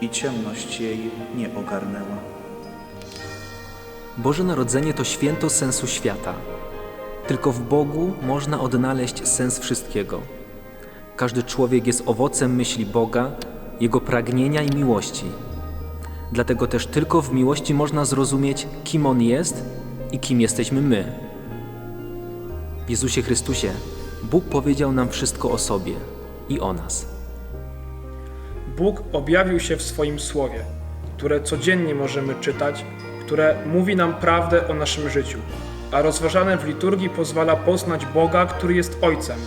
i ciemność jej nie ogarnęła. Boże Narodzenie to święto sensu świata. Tylko w Bogu można odnaleźć sens wszystkiego. Każdy człowiek jest owocem myśli Boga, Jego pragnienia i miłości. Dlatego też tylko w miłości można zrozumieć, kim On jest i kim jesteśmy my. W Jezusie Chrystusie Bóg powiedział nam wszystko o sobie i o nas. Bóg objawił się w swoim słowie, które codziennie możemy czytać, które mówi nam prawdę o naszym życiu, a rozważane w liturgii pozwala poznać Boga, który jest Ojcem,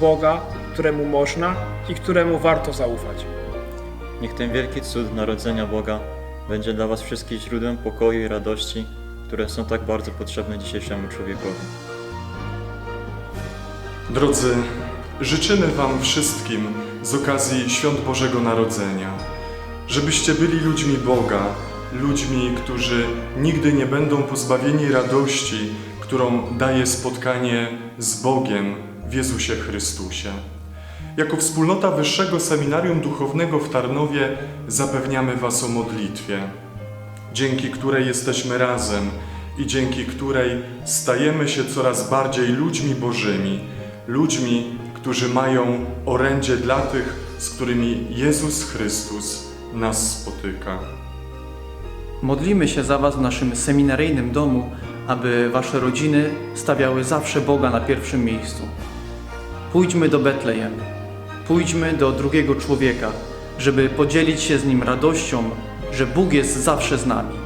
Boga, któremu można i któremu warto zaufać. Niech ten wielki cud narodzenia Boga będzie dla Was wszystkich źródłem pokoju i radości, które są tak bardzo potrzebne dzisiejszemu człowiekowi. Drodzy, życzymy Wam wszystkim z okazji Świąt Bożego Narodzenia, żebyście byli ludźmi Boga, ludźmi, którzy nigdy nie będą pozbawieni radości, którą daje spotkanie z Bogiem w Jezusie Chrystusie. Jako wspólnota Wyższego Seminarium Duchownego w Tarnowie zapewniamy Was o modlitwie, dzięki której jesteśmy razem i dzięki której stajemy się coraz bardziej ludźmi Bożymi, ludźmi, którzy mają orędzie dla tych, z którymi Jezus Chrystus nas spotyka. Modlimy się za Was w naszym seminaryjnym domu, aby Wasze rodziny stawiały zawsze Boga na pierwszym miejscu. Pójdźmy do Betlejem, pójdźmy do drugiego człowieka, żeby podzielić się z nim radością, że Bóg jest zawsze z nami.